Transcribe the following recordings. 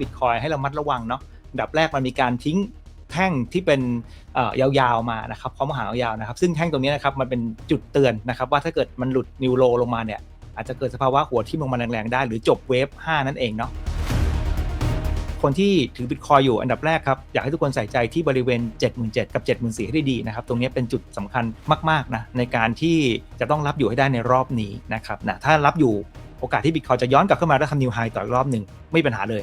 บิตคอยให้เรามัดระวังเนาะดับแรกมันมีการทิ้งแท่งที่เป็นยาวๆมานะครับพร้อมหายาวนะครับ ซึ่งแท่งตรงนี้นะครับมันเป็นจุดเตือนนะครับ ว่าถ้าเกิดมันหลุดนิวโรลงมาเนี่ยอาจจะเกิดสภาวะหัวที่มลงมาแรงๆได้ หรือจบเวฟ 5 นั่นเองเนาะคนที่ถือบิตคอยอยู่อันดับแรกครับ อยากให้ทุกคนใส่ใจที่บริเวณ 77,000 กับ 74,000 ให้ด้ดีนะครับ ตรงนี้เป็นจุดสำคัญมากๆนะในการที่จะต้องรับอยู่ให้ได้ในรอบนี้นะครับนะถ้ารับอยู่โอกาสที่บิตคอยจะย้อนกลับขึ้นมาแล้วทำนิวไฮต่ออีกรอบหนึ่งไม่มีปัญหาเลย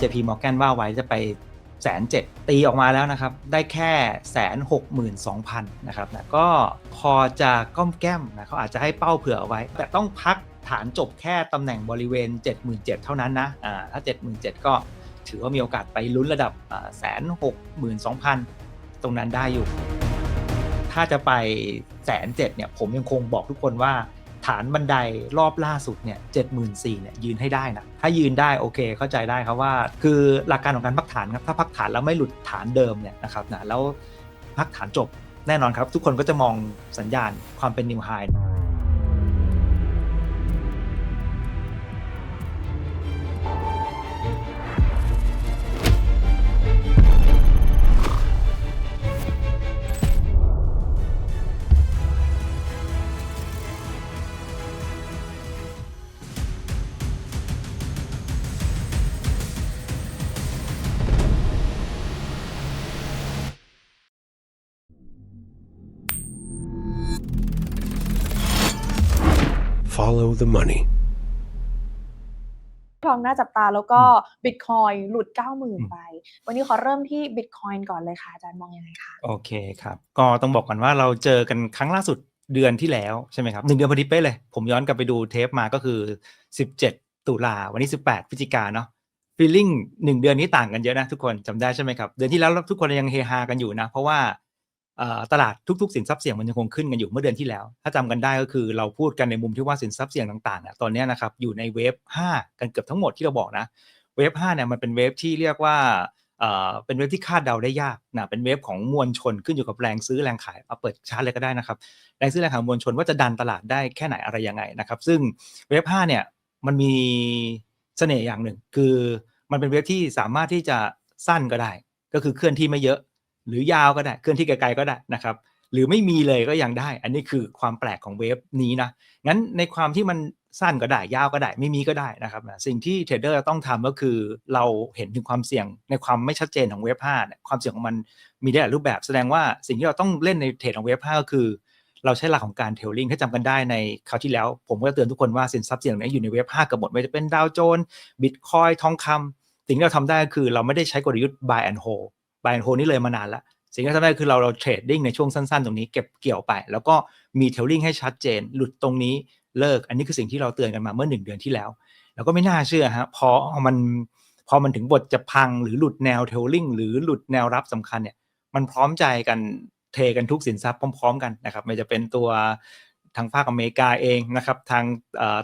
JP Morgan ว่าไว้จะไปแสนเจ็ดตีออกมาแล้วนะครับ ได้แค่แสนหกหมื่นสองพันนะครับนะก็พอจะก้อมแก้มนะเขาอาจจะให้เป้าเผื่อเอาไว้ แต่ต้องพักฐานจบแค่ตำแหน่งบริเวณ 77,000 เท่านั้นนะอ่าถ้า 77,000 ก็ถือว่ามีโอกาสไปลุ้นระดับแสนหกหมื่นสองพันตรงนั้นได้อยู่ ถ้าจะไปแสนเจ็ดเนี่ยผมยังคงบอกทุกคนว่า ฐานบันไดรอบล่าสุดเนี่ยเจ็ดหมื่นสี่เนี่ยยืนให้ได้นะถ้ายืนได้โอเคเข้าใจได้ครับว่า คือหลักการของการพักฐานครับถ้าพักฐานแล้วไม่หลุดฐานเดิมเนี่ยนะครับนะแล้วพักฐานจบแน่นอนครับ ทุกคนก็จะมองสัญญาณความเป็นนิวไฮ Follow the money. ทองน่าจับตาแล้วก็บิตคอยหลุด 90,000 ไป วันนี้ขอเริ่มที่บิตคอยก่อนเลยค่ะ อาจารย์มองยังไงคะโอเคครับ ก็ต้องบอกก่อนว่าเราเจอกันครั้งล่าสุดเดือนที่แล้วใช่ไหมครับหนึ่งเดือนพอดีเป๊ะเลย ผมย้อนกลับไปดูเทปมาก็คือ 17 ตุลาวันนี้ 18พฤศจิกาเนาะฟีลลิ่งหนึ่งเดือนนี้ต่างกันเยอะนะทุกคนจำได้ใช่ไหมครับ เดือนที่แล้วทุกคนยังเฮฮากันอยู่นะ เพราะว่าเอ่อ ตลาดทุก ๆ สินทรัพย์เสี่ยงมันยังคงขึ้นกันอยู่เมื่อเดือนที่แล้ว ถ้าจำกันได้ก็คือเราพูดกันในมุมที่ว่าสินทรัพย์เสี่ยงต่างๆตอนนี้นะครับอยู่ในเวฟ5กันเกือบทั้งหมดที่เราบอกนะเวฟ5เนี่ยมันเป็นเวฟที่เรียกว่าเป็นเวฟที่คาดเดาได้ยากนะเป็นเวฟของมวลชนขึ้นอยู่กับแรงซื้อแรงขายเอาเปิดชาร์ตเลยก็ได้นะครับแรงซื้อแรงขายมวลชนว่าจะดันตลาดได้แค่ไหนอะไรยังไงนะครับ ซึ่งเวฟ5เนี่ยมันมีเสน่ห์อย่างหนึ่ง คือมันเป็นเวฟที่สามารถที่จะสั้นก็ได้ ก็คือเคลื่อนที่ไม่เยอะ หรือยาวก็ได้เคลื่อนที่ไกลๆก็ได้นะครับหรือไม่มีเลยก็ยังได้ อันนี้คือความแปลกของเวฟนี้นะงั้นในความที่มันสั้นก็ได้ยาวก็ได้ ไม่มีก็ได้นะครับนะสิ่งที่เทรดเดอร์ต้องทำก็คือเราเห็นถึงความเสี่ยงในความไม่ชัดเจนของเวฟ5เนี่ความเสี่ยงของมันมีได้หลายรูปแบบ แสดงว่าสิ่งที่เราต้องเล่นในเทรดของเวฟ5ก็คือ เราใช้หลักของการเทรลลิงถ้าจำกันได้ในคราวที่แล้ว ผมก็เตือนทุกคนว่าสินทรัพย์เสี่ยงนี้อยู่ในเวฟ5กับหมดไม่ว่าจะเป็นดาวโจนส์บิตคอยทองคำสิ่งที่เราทำได้ก็คือเราไม่ได้ใช้กลยุทธ์ buy and hold buy and hold นี่เลยมานานแล้วสิ่งที่ทำได้คือเราเราเทรดดิ้งในช่วงสั้นๆ ตรงนี้เก็บเกี่ยวไป แล้วก็มีเทลลิ่งให้ชัดเจน หลุดตรงนี้เลิก อันนี้คือสิ่งที่เราเตือนกันมาเมื่อหนึ่งเดือนที่แล้ว แล้วก็ไม่น่าเชื่อฮะพอมันพอมันถึงบทจะพังหรือหลุดแนวเทลลิ่งหรือหลุดแนวรับสำคัญเนี่ยมันพร้อมใจกันเทกันทุกสินทรัพย์พร้อม ๆ กันนะครับไม่จะเป็นตัว ทางภาคอเมริกาเองนะครับทาง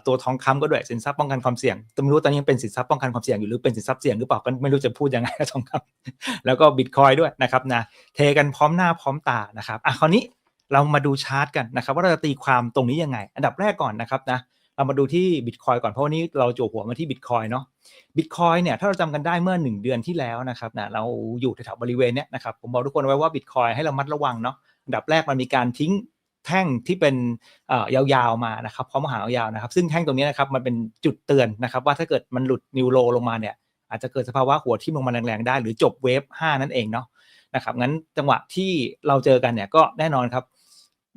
ตัวทองคำก็ด้วยสินทรัพย์ป้องกันความเสี่ยงแต่ไม่รู้ตอนนี้ยังเป็นสินทรัพย์ป้องกันความเสี่ยงอยู่หรือเป็นสินทรัพย์เสี่ยงหรือเปล่าก็ไม่รู้จะพูดยังไงกับทองคำแล้วก็บิตคอยด้วยนะครับนะเทกันพร้อมหน้าพร้อมตานะครับอะคราวนี้เรามาดูชาร์ตกันนะครับว่าเราจะตีความตรงนี้ยังไง อันดับแรกก่อนนะครับนะเรามาดูที่บิตคอยก่อนเพราะวันนี้เราจั่วหัวมาที่บิตคอยเนาะบิตคอยเนี่ยถ้าเราจำกันได้เมื่อ 1 เดือนที่แล้วนะครับนะเราอยู่แถวๆบริเวณเนี้ยนะครับผมบอกทุกคนไว้ว่าบิตคอยให้เรามัดระวังเนาะอันดับแรกมันมีการทิ้ง แท่งที่เป็นยาวๆมานะครับพร้อมหางยาวๆนะครับ ซึ่งแท่งตรงนี้นะครับมันเป็นจุดเตือนนะครับว่าถ้าเกิดมันหลุดนิวโรลงมาเนี่ยอาจจะเกิดสภาวะหัวที่มลงมาแรงๆได้ หรือจบเวฟ5นั่นเองเนาะนะครับงั้นจังหวะที่เราเจอกันเนี่ยก็แน่นอนครับ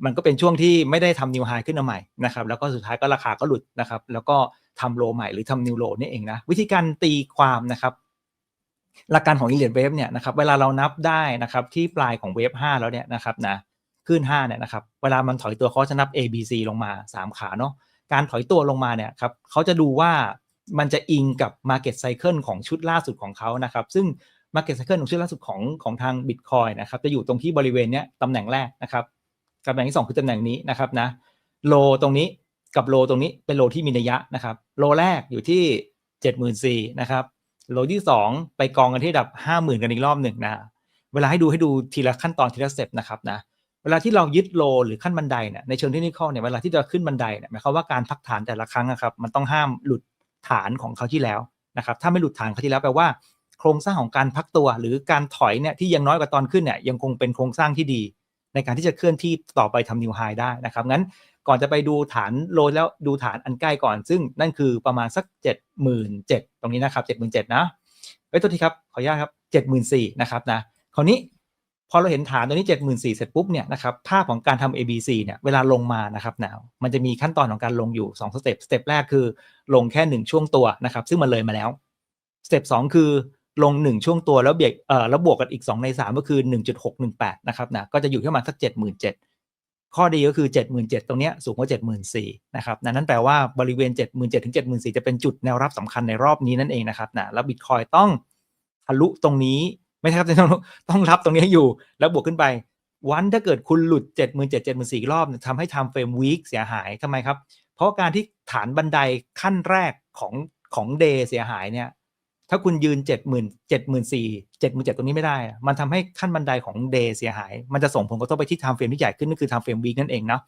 มันก็เป็นช่วงที่ไม่ได้ทำนิวไฮขึ้นมาใหม่นะครับแล้วก็สุดท้ายก็ราคาก็หลุดนะครับ แล้วก็ทำโลใหม่หรือทำนิวโลนี่เองนะวิธีการตีความนะครับหลักการของอิเลียดเวฟเนี่ยนะครับเวลาเรานับได้นะครับที่ปลายของเวฟ5แล้วเนี่ยนะครับนะ ขึ้น5เนี่ยนะครับเวลามันถอยตัวเขาจะนับ A B C ลงมา 3 ขาเนาะการถอยตัวลงมาเนี่ยครับเขาจะดูว่ามันจะอิงกับ Market Cycle ของชุดล่าสุดของเขานะครับ ซึ่ง Market Cycle ของชุดล่าสุดของของทาง Bitcoin นะครับจะอยู่ตรงที่บริเวณเนี้ยตำแหน่งแรกนะครับตำแหน่งที่ 2 คือตำแหน่งนี้นะครับนะโลตรงนี้กับโลตรงนี้เป็นโลที่มีนัยยะนะครับโลแรกอยู่ที่ 74,000นะครับโลที่ 2 ไปกองกันที่ดับ 50,000 กันอีกรอบหนึ่งนะเวลาให้ดูให้ดูทีละขั้นตอนทีละสเต็ปนะครับนะ เวลาที่เรายึดโลหรือขั้นบันไดเนี่ยในเชิงเทคนิคเนี่ยเวลาที่จะขึ้นบันไดเนี่ยหมายความว่าการพักฐานแต่ละครั้งนะครับมันต้องห้ามหลุดฐานของเขาที่แล้วนะครับถ้าไม่หลุดฐานครั้งที่แล้วแปลว่าโครงสร้างของการพักตัวหรือการถอยเนี่ยที่ยังน้อยกว่าตอนขึ้นเนี่ยยังคงเป็นโครงสร้างที่ดี ในการที่จะเคลื่อนที่ต่อไปทำนิวไฮได้นะครับงั้นก่อนจะไปดูฐานโลแล้วดูฐานอันใกล้ก่อน ซึ่งนั่นคือประมาณสัก 77,000ตรงนี้นะครับ77,000นะเอ้ยโทษทีครับขออนุญาตครับ74,000นะครับนะคราวนี้ พอเราเห็นฐานตัวนี้ 74,000เสร็จปุ๊บเนี่ยนะครับภาพของการทำ ABC เนี่ยเวลาลงมานะครับหนาวมันจะมีขั้นตอนของการลงอยู่2สเต็ปสเต็ปแรกคือลงแค่ 1 ช่วงตัวนะครับ ซึ่งมันเลยมาแล้วสเต็ป2คือลง 1 ช่วงตัวแล้วเบียกเอ่อแล้วบวกกันอีก 2 ใน 3 ก็คือ 1.618 นะครับนะก็จะอยู่ที่ประมาณสัก 77,000 ข้อดีก็คือ 77,000 ตรงเนี้ยสูงกว่า 74,000 นะครับนั่นแปลว่าบริเวณ 77,000ถึง74,000 จะเป็นจุดแนวรับสำคัญในรอบนี้นั่นเองนะครับนะแล้วบิตคอยต้องทะลุตรงนี้ ไม่ใช่ครับต้องต้องรับตรงนี้ให้อยู่ แล้วบวกขึ้นไป วันถ้าเกิดคุณหลุด 77,000 74,000รอบเนี่ยทำให้ time frame week เสียหายทำไมครับ เพราะการที่ฐานบันไดขั้นแรกของของ day เสียหายเนี่ยถ้าคุณยืน 70,000 74,000 7 7 0 0ตรงนี้ไม่ได้ มันทำให้ขั้นบันไดของ day เสียหาย มันจะส่งผลกระทบไปที่ time frame ที่ใหญ่ขึ้นนั่นคือ time frame week นั่นเองเนาะ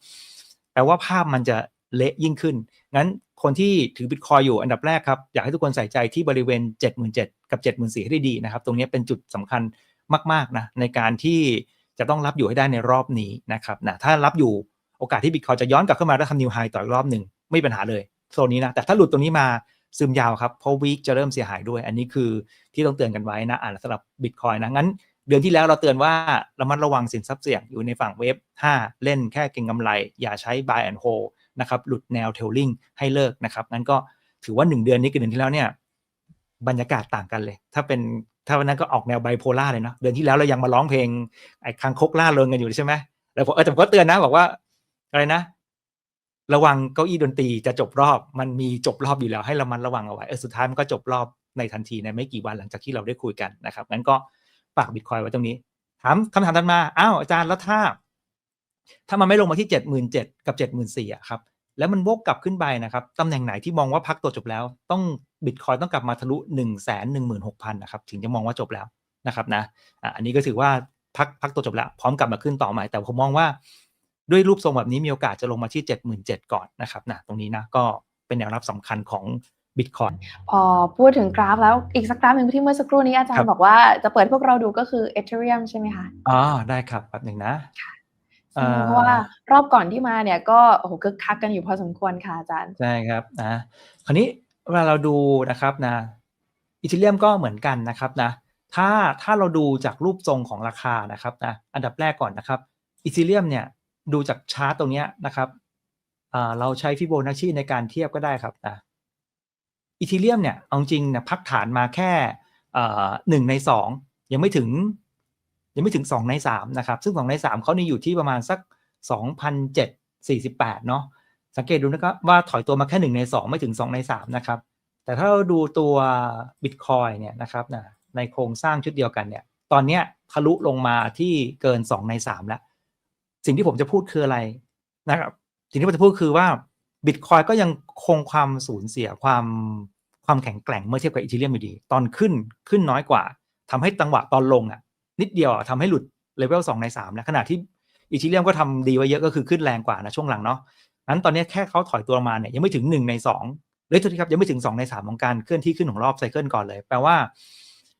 แปลว่าภาพมันจะ เละยิ่งขึ้น งั้นคนที่ถือบิตคอยอยู่อันดับแรกครับ อยากให้ทุกคนใส่ใจที่บริเวณ 77,000กับ 74,000ให้ได้ดีนะครับ ตรงนี้เป็นจุดสำคัญมากๆนะในการที่จะต้องรับอยู่ให้ได้ในรอบนี้นะครับนะถ้ารับอยู่โอกาสที่บิตคอยจะย้อนกลับเข้ามาแล้วทำนิวไฮต่ออีกรอบหนึ่งไม่มีปัญหาเลยโซนนี้นะแต่ถ้าหลุดตรงนี้มาซึมยาวครับเพราะวีคจะเริ่มเสียหายด้วย อันนี้คือที่ต้องเตือนกันไว้นะอ่านสำหรับบิตคอยนะงั้นเดือนที่แล้วเราเตือนว่าระมัดระวังสินทรัพย์เสี่ยงอยู่ในฝั่งเวฟ5เล่นแค่เก็งกำไร อย่าใช้ buy and hold นะครับหลุดแนวเทลลิงให้เลิกนะครับงั้นก็ถือว่า 1 เดือนนี้กับเดือนที่แล้วเนี่ยบรรยากาศต่างกันเลย ถ้าเป็นถ้าวันนั้นก็ออกแนวไบโพล่าเลยเนาะเดือนที่แล้วเรายังมาร้องเพลงไอ้คังคกล่าเริงกันอยู่ใช่ไหมแล้วผมเออแต่ผมก็เตือนนะบอกว่าอะไรนะ ระวังเก้าอี้ดนตรีจะจบรอบมันมีจบรอบอยู่แล้วให้ระมัดระวังเอาไว้เออสุดท้ายมันก็จบรอบในทันทีในไม่กี่วันหลังจากที่เราได้คุยกันนะครับงั้นก็ฝากบิตคอยไว้ตรงนี้ ถามคำถามถัดมาอ้าวอาจารย์แล้วถ้า ถ้ามันไม่ลงมาที่เจ็ดหมื่นเจ็ดกับเจ็ดหมื่นสี่อะครับ แล้วมันวกกลับขึ้นไปนะครับตำแหน่งไหนที่มองว่าพักตัวจบแล้ว ต้องบิตคอยต้องกลับมาทะลุหนึ่งแสนหนึ่งหมื่นหกพันนะครับถึงจะมองว่าจบแล้วนะครับนะอะอันนี้ก็ถือว่าพักพักตัวจบแล้วพร้อมกลับมาขึ้นต่อใหม่แต่ผมมองว่าด้วยรูปทรงแบบนี้มีโอกาสจะลงมาที่เจ็ดหมื่นเจ็ดก่อนนะครับนะตรงนี้นะก็เป็นแนวรับสำคัญของบิตคอยพอพูดถึงกราฟแล้วอีกสักกราฟหนึ่งที่เมื่อสักครู่นี้อาจารครัย์บบอกว่าจะเปิดพวกเราดูก็คือ Ethereum ใช่ไหมคะอ๋อได้ครับแป๊บหนึ่งนะอืม เพราะว่ารอบก่อนที่มาเนี่ยก็โอ้โหคึกคักกันอยู่พอสมควรค่ะอาจารย์ใช่ครับนะคราวนี้เวลาเราดูนะครับนะอีเทเรียมก็เหมือนกันนะครับนะถ้าถ้าเราดูจากรูปทรงของราคานะครับนะอันดับแรกก่อนนะครับอีเทเรียมเนี่ยดูจากชาร์ตตรงเนี้ยนะครับอ่าเราใช้ฟิโบนัชชีในการเทียบก็ได้ครับนะอีเทเรียมเนี่ยเอาจริงเนี่ยพักฐานมาแค่อ่าหนึ่งในสองยังไม่ถึง ยังไม่ถึงสองในสามนะครับ ซึ่งสองในสามเขานี่อยู่ที่ประมาณสักสองพันเจ็ดสี่สิบแปดเนาะสังเกตดูนะครับว่าถอยตัวมาแค่หนึ่งในสองไม่ถึงสองในสามนะครับ แต่ถ้าเราดูตัว Bitcoin เนี่ยนะครับนะในโครงสร้างชุดเดียวกันเนี่ยตอนนี้ทะลุลงมาที่เกินสองในสามแล้ว สิ่งที่ผมจะพูดคืออะไรนะครับสิ่งที่ผมจะพูดคือว่า Bitcoin ก็ยังคงความสูญเสียความความแข็งแกร่งเมื่อเทียบกับอีเทเรียมอยู่ดี ตอนขึ้นขึ้นน้อยกว่าทำให้จังหวะตอนลงอะ นิดเดียวอะทำให้หลุดเลเวลสองในสามนะขณะที่อีเทเรียมก็ทำดีไว้เยอะก็คือขึ้นแรงกว่านะช่วงหลังเนาะนั้นตอนนี้แค่เขาถอยตัวมาเนี่ยยังไม่ถึงหนึ่งในสองเลยทุกทีครับยังไม่ถึงสองในสามของการเคลื่อนที่ขึ้นของรอบไซเคิลก่อนเลย แปลว่า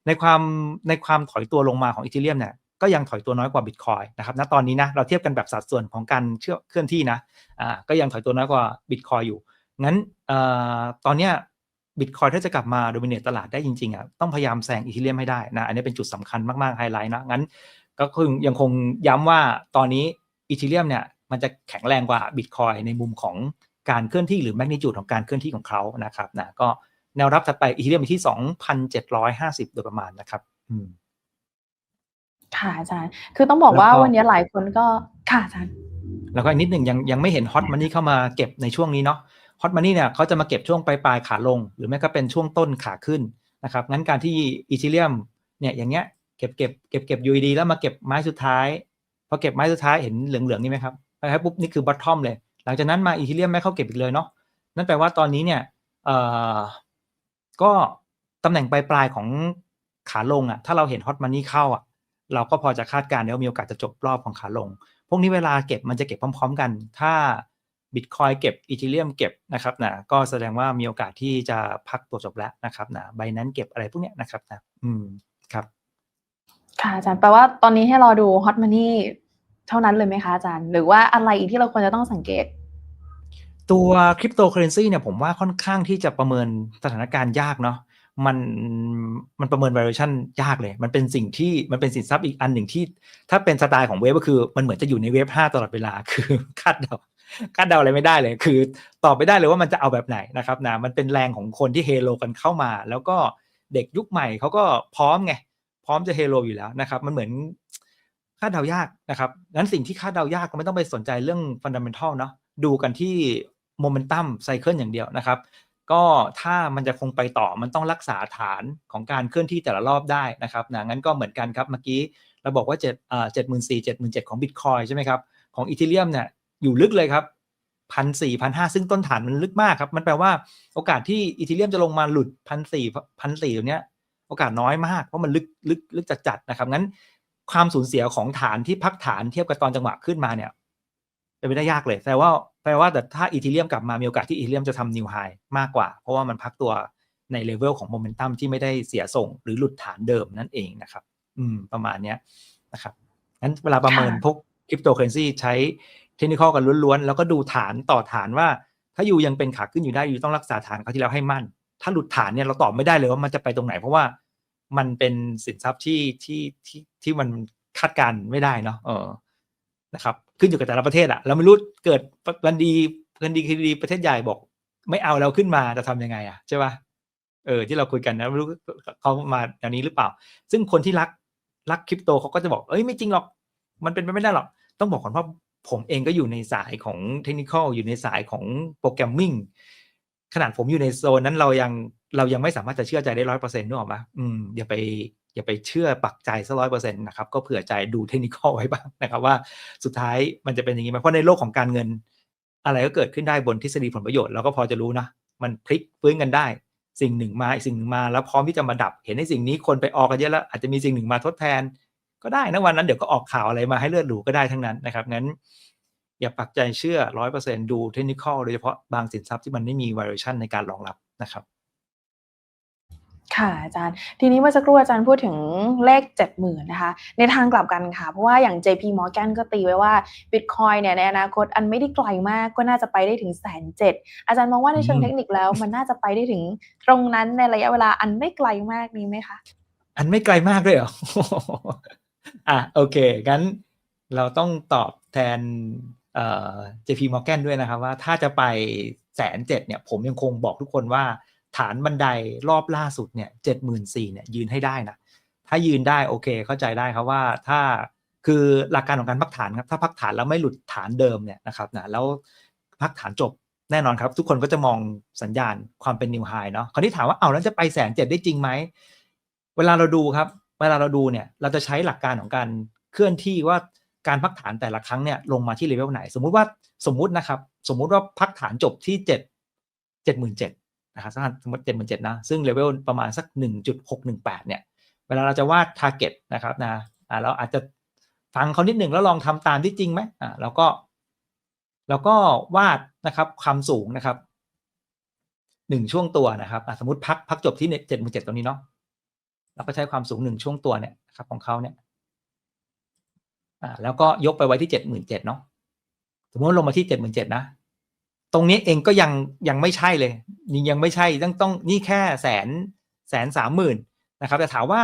ในความในความถอยตัวลงมาของอีเทเรียมเนี่ยก็ยังถอยตัวน้อยกว่าบิตคอยนะครับณตอนนี้นะเราเทียบกันแบบสัดส่วนของการเชื่อเคลื่อนที่นะอ่าก็ยังถอยตัวน้อยกว่าบิตคอยอยู่งั้นเอ่อตอนเนี้ย บิตคอยถ้าจะกลับมาโดมิเนตตลาดได้จริงๆอะต้องพยายามแซงอีเทเรียมให้ได้นะ อันนี้เป็นจุดสำคัญมากๆไฮไลท์นะงั้น ก็คือยังคงย้ำว่าตอนนี้อีเทเรียมเนี่ยมันจะแข็งแรงกว่าบิตคอยในมุมของการเคลื่อนที่หรือแมกนิจูดของการเคลื่อนที่ของเขานะครับนะก็แนวรับถัดไปอีเทเรียมอยู่ที่ 2,750 โดยประมาณนะครับอืมค่ะอาจารย์ คือต้องบอกว่าแล้วก็วันนี้หลายคนก็ค่ะอาจารย์ แล้วก็อีกนิดหนึ่งยังยังไม่เห็นฮอตมันนี่เข้ามาเก็บในช่วงนี้เนาะ ฮอตมันนี่เนี่ยเขาจะมาเก็บช่วงปลายปลายขาลง หรือไม่ก็เป็นช่วงต้นขาขึ้นนะครับงั้นการที่อีเทเรียมเนี่ยอย่างเงี้ยเก็บเก็บเก็บเก็บยูดีแล้วมาเก็บไม้สุดท้ายพอเก็บไม้สุดท้ายเห็นเหลืองๆนี่ไหมครับนะครับปุ๊บนี่คือบอททอมเลย หลังจากนั้นมาอีเทเรียมไม่เข้าเก็บอีกเลยเนาะนั่นแปลว่าตอนนี้เนี่ยเอ่อก็ตำแหน่งปลายปลายของขาลงอะถ้าเราเห็นฮอตมันนี่เข้าอะเราก็พอจะคาดการณ์ได้ว่ามีโอกาสจะจบรอบของขาลง พวกนี้เวลาเก็บมันจะเก็บพร้อม ๆ กัน ถ้า บิตคอยเก็บอีเทเรียมเก็บนะครับนะก็แสดงว่ามีโอกาสที่จะพักตัวจบแล้วนะครับนะใบนั้นเก็บอะไรพวกเนี้ยนะครับนะอืมครับ ค่ะอาจารย์แปลว่าตอนนี้ให้รอดู Hot Money เท่านั้นเลยไหมคะอาจารย์ หรือว่าอะไรอีกที่เราควรจะต้องสังเกต ตัวคริปโตเคอเรนซีเนี่ยผมว่าค่อนข้างที่จะประเมินสถานการณ์ยากเนาะมันมันประเมิน valuation ยากเลย มันเป็นสิ่งที่มันเป็นสินทรัพย์อีกอันหนึ่งที่ ถ้าเป็นสไตล์ของเวฟก็คือ มันเหมือนจะอยู่ในเวฟห้าตลอดเวลาคือคาดเดา คาดเดาอะไรไม่ได้เลย คือตอบไม่ได้เลยว่ามันจะเอาแบบไหนนะครับนะมันเป็นแรงของคนที่เฮโลกันเข้ามา แล้วก็เด็กยุคใหม่เขาก็พร้อมไงพร้อมจะเฮโลอยู่แล้วนะครับ มันเหมือนคาดเดายากนะครับงั้นสิ่งที่คาดเดายากก็ไม่ต้องไปสนใจเรื่องฟันดัมเ n ทัลเนาะดูกันที่โมเมนตัมไซเคิลอย่างเดียวนะครับ ก็ถ้ามันจะคงไปต่อมันต้องรักษาฐานของการเคลื่อนที่แต่ละรอบได้นะครับนะงั้นก็เหมือนกันครับเมื่อกี้เราบอกว่าเจ็ดอ่าเจ็ดหมื่นสี่เจ็ดหมื่นเจ็ดของบิตคอยใช่ไหมครับของอีเทเรียมเนี่ย อยู่ลึกเลยครับพันสี่พันห้าซึ่งต้นฐานมันลึกมากครับ มันแปลว่าโอกาสที่อีเทเรียมจะลงมาหลุดพันสี่พันสี่ตรงเนี้ยโอกาสน้อยมากเพราะมันลึกลึกลึกจัดๆนะครับงั้นความสูญเสียของฐานที่พักฐานเทียบกับตอนจังหวะขึ้นมาเนี่ยเป็นไปได้ยากเลยแต่ว่าแปลว่าแต่ถ้าอีเทเรียมกลับมามีโอกาสที่อีเทเรียมจะทำนิวไฮมากกว่า เพราะว่ามันพักตัวในเลเวลของโมเมนตัมที่ไม่ได้เสียส่งหรือหลุดฐานเดิมนั่นเองนะครับ อืม ประมาณเนี้ยนะครับงั้นเวลาประเมินพวกคริปโตเคอเรนซีใช้ เทคนิคกันล้วนๆ แล้วก็ดูฐานต่อฐานว่า ถ้าอยู่ยังเป็นขาขึ้นอยู่ได้อยู่ต้องรักษาฐานเขาที่แล้วให้มั่น ถ้าหลุดฐานเนี่ยเราตอบไม่ได้เลยว่ามันจะไปตรงไหน เพราะว่ามันเป็นสินทรัพย์ที่ที่ที่ที่มันคาดการณ์ไม่ได้เนาะเออนะครับ ขึ้นอยู่กับแต่ละประเทศอะเราไม่รู้เกิดวันดีวันดีคดีประเทศใหญ่บอก ไม่เอาเราขึ้นมาจะทำยังไงอะใช่ป่ะเออที่เราคุยกันนะไม่รู้เขามาแนวนี้หรือเปล่า ซึ่งคนที่รักรักคริปโตเขาก็จะบอกเอ้ยไม่จริงหรอก มันเป็นไปไม่ได้หรอก ต้องบอกก่อนว่า ผมเองก็อยู่ในสายของเทคนิคอยู่ในสายของโปรแกรมมิ่งขนาดผมอยู่ในโซนนั้นเรายังเรายังไม่สามารถจะเชื่อใจได้ร้อยเปอร์เซ็นต์นึกออกปะอืมอย่าไปอย่าไปเชื่อปักใจซะร้อยเปอร์เซ็นต์นะครับ ก็เผื่อใจดูเทคนิคไว้บ้างนะครับว่าสุดท้ายมันจะเป็นอย่างนี้ไหมเพราะในโลกของการเงิน อะไรก็เกิดขึ้นได้บนทฤษฎีผลประโยชน์เราก็พอจะรู้นะมันพลิกฟื้นกันได้ สิ่งหนึ่งมาอีกสิ่งหนึ่งมา แล้วพร้อมที่จะมาดับ เห็นในสิ่งนี้คนไปออกกันเยอะแล้วอาจจะมีสิ่งหนึ่งมาทดแทน ก็ได้นะวันนั้นเดี๋ยวก็ออกข่าวอะไรมาให้เลือดหรูก็ได้ทั้งนั้นนะครับงั้น อย่าปักใจเชื่อร้อยเปอร์เซ็นดูเทคนิคโดยเฉพาะบางสินทรัพย์ที่มันไม่มี valuation ในการรองรับนะครับค่ะอาจารย์ ทีนี้เมื่อสักครู่อาจารย์พูดถึงเลข 70,000นะคะ ในทางกลับกันค่ะ เพราะว่าอย่าง JP Morgan ก็ตีไว้ว่า Bitcoin เนี่ยในอนาคตอันไม่ได้ไกลมากก็น่าจะไปได้ถึงแสนเจ็ดอาจารย์มองว่าในเชิงอืมเทคนิคแล้ว มันน่าจะไปได้ถึงตรงนั้นในระยะเวลาอันไม่ไกลมากนี้ไหมคะ อันไม่ไกลมากด้วยเหรอ อะโอเค งั้นเราต้องตอบแทนเอ่อ JP Morgan ด้วยนะครับว่าถ้าจะไปแสนเจ็ดเนี่ย ผมยังคงบอกทุกคนว่าฐานบันไดรอบล่าสุดเนี่ยเจ็ดหมื่นสี่เนี่ยยืนให้ได้นะ ถ้ายืนได้โอเคเข้าใจได้ครับว่าถ้าคือหลักการของการพักฐานครับ ถ้าพักฐานแล้วไม่หลุดฐานเดิมเนี่ยนะครับนะแล้วพักฐานจบแน่นอนครับ ทุกคนก็จะมองสัญญาณความเป็นนิวไฮเนาะคราวนี้ถามว่าเอาแล้วจะไปแสนเจ็ดได้จริงไหม เวลาเราดูครับ เวลาเราดูเนี่ยเราจะใช้หลักการของการเคลื่อนที่ว่าการพักฐานแต่ละครั้งเนี่ยลงมาที่เลเวลไหน สมมุติว่าสมมุตินะครับ สมมุติว่าพักฐานจบที่เจ็ดเจ็ดหมื่นเจ็ดนะครับสมมติเจ็ดหมื่นเจ็ดนะ ซึ่งเลเวลประมาณสักหนึ่งจุดหกหนึ่งแปดเนี่ยเวลาเราจะวาด t a r g e t นะครับนะอ่าเราอาจจะฟังเขานิดหนึ่งแล้วลองทำตามที่จริงไหมอ่าแล้วก็ แล้วก็วาดนะครับความสูงนะครับหนึ่งช่วงตัวนะครับสมมติพักพักจบที่เจ็ดหมื่นเจ็ดตรงนี้เนาะ เราก็ใช้ความสูงหนึ่งช่วงตัวเนี่ยครับของเขาเนี่ยอ่าแล้วก็ยกไปไว้ที่เจ็ดหมื่นเจ็ดเนาะสมมติลงมาที่เจ็ดหมื่นเจ็ดนะตรงนี้เองก็ยังยังไม่ใช่เลยยังยังไม่ใช่ต้องต้องนี่แค่แสนแสนสามหมื่นนะครับ แต่ถามว่า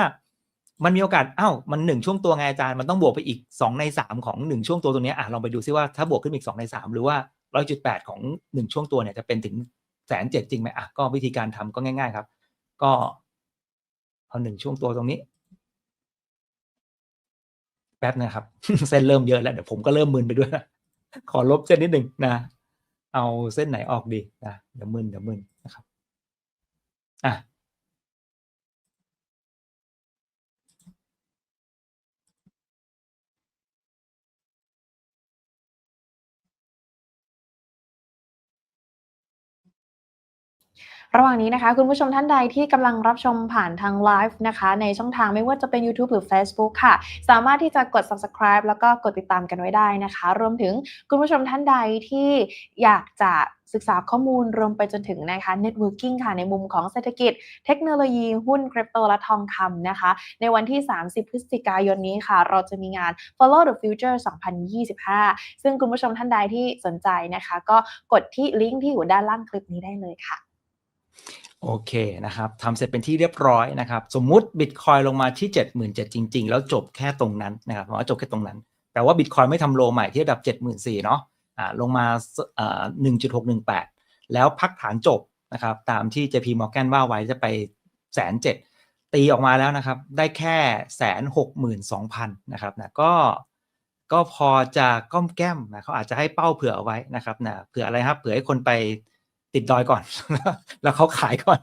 มันมีโอกาสอ้าวมันหนึ่งช่วงตัวไงอาจารย์มันต้องบวกไปอีกสองในสามของหนึ่งช่วงตัวตรงนี้อะลองไปดูซิว่าถ้าบวกขึ้นอีกสองในสามหรือว่าร้อยจุดแปดของหนึ่งช่วงตัวเนี่ยจะเป็นถึงแสนเจ็ดจริงไหมอะก็วิธีการทำก็ง่าย ๆ ครับ ก็ เอาหนึ่งช่วงตัวตรงนี้ แป๊บนะครับ เส้นเริ่มเยอะแล้วเดี๋ยวผมก็เริ่มมึนไปด้วยนะขอลบเส้นนิดหนึ่งนะ เอาเส้นไหนออกดีนะเดี๋ยวมึนเดี๋ยวมึนนะครับอะ ระหว่างนี้นะคะ คุณผู้ชมท่านใดที่กำลังรับชมผ่านทางไลฟ์นะคะ ในช่องทางไม่ว่าจะเป็น YouTube หรือ Facebook ค่ะ สามารถที่จะกด subscribe แล้วก็กดติดตามกันไว้ได้นะคะ รวมถึงคุณผู้ชมท่านใดที่อยากจะศึกษาข้อมูลรวมไปจนถึงนะคะ networking ค่ะ ในมุมของเศรษฐกิจ เทคโนโลยี หุ้นคริปโตและทองคำนะคะ ในวันที่ 30 พฤศจิกายนนี้ค่ะ เราจะมีงาน Follow the Future 2025 ซึ่งคุณผู้ชมท่านใดที่สนใจนะคะ ก็กดที่ลิงก์ที่อยู่ด้านล่างคลิปนี้ได้เลยค่ะ โอเคนะครับทำเสร็จเป็นที่เรียบร้อยนะครับ สมมุติบิตคอยลงมาที่ 77,000จริง ๆ แล้วจบแค่ตรงนั้นนะครับเพราะว่าจบแค่ตรงนั้นแต่ว่าบิตคอยไม่ทำโลใหม่ที่ระดับ 74,000เนาะอ่าลงมาอ่อ1.618 แล้วพักฐานจบนะครับตามที่ JP Morgan ว่าไว้จะไปแสนเจ็ดตีออกมาแล้วนะครับ ได้แค่แสนหกหมื่นสองพันนะครับนะก็ก็พอจะก้อมแก้มนะเขาอาจจะให้เป้าเผื่อเอาไว้นะครับนะเผื่ออะไรครับเผื่อให้คนไป ติดดอยก่อน แล้วเขาขายก่อน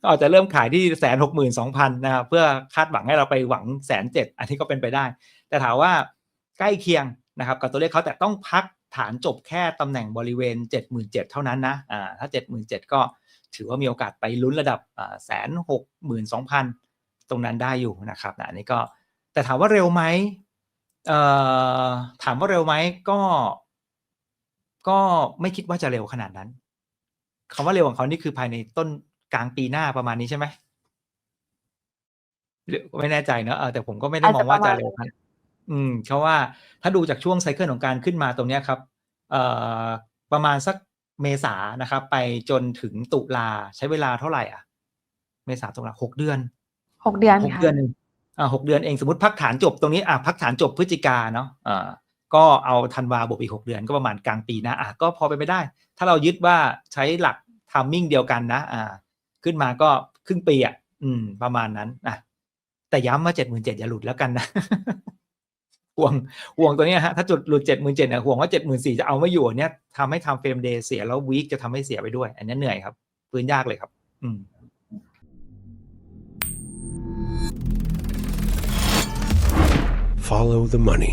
ก็อาจจะเริ่มขายที่แสนหกหมื่นสองพันนะครับเพื่อคาดหวังให้เราไปหวังแสนเจ็ดอันนี้ก็เป็นไปได้ แต่ถามว่าใกล้เคียงนะครับกับตัวเลขเขาแต่ต้องพักฐานจบแค่ตำแหน่งบริเวณ 77,000 เท่านั้นนะอ่าถ้า 77,000 ก็ถือว่ามีโอกาสไปลุ้นระดับแสนหกหมื่นสองพันตรงนั้นได้อยู่นะครับนะอันนี้ก็แต่ถามว่าเร็วไหมเอ่อถามว่าเร็วไหมก็ ก็ไม่คิดว่าจะเร็วขนาดนั้น คำว่าเร็วของเขานี่คือภายในต้นกลางปีหน้าประมาณนี้ใช่ไหมหรือไม่แน่ใจเนอะเออแต่ผมก็ไม่ได้มองว่าจะเร็วขนาดอืมเพราะว่าถ้าดูจากช่วงไซเคิลของการขึ้นมาตรงเนี้ยครับ เอ่อประมาณสักเมษานะครับ ไปจนถึงตุลาใช้เวลาเท่าไหร่อะ เมษาตุลาหกเดือน6เดือนหกค่ะเดือนเองอ่าหกเดือนเองสมมติพักฐานจบตรงนี้อะพักฐานจบพฤศจิกาเนาะอ่า ก็เอาธันวาบวกอีกหกเดือนก็ประมาณกลางปีนะอะก็พอไปไม่ได้ ถ้าเรายึดว่าใช้หลักทามมิ่งเดียวกันนะอ่าขึ้นมาก็ครึ่งปีอะอืม ประมาณนั้นอะแต่ย้ำว่าเจ็ดหมื่นเจ็ดอย่าหลุดแล้วกันนะห่วงห่วงตัวเนี้ยฮะถ้าจุดหลุดเจ็ดหมื่นเจ็ดเนี่ยห่วงว่าเจ็ดหมื่นสี่จะเอาไม่อยู่เนี้ยทำให้ทำเฟรมเดย์เสียแล้ววีคจะทำให้เสียไปด้วย อันนี้เหนื่อยครับพื้นยากเลยครับ อืม Follow the money.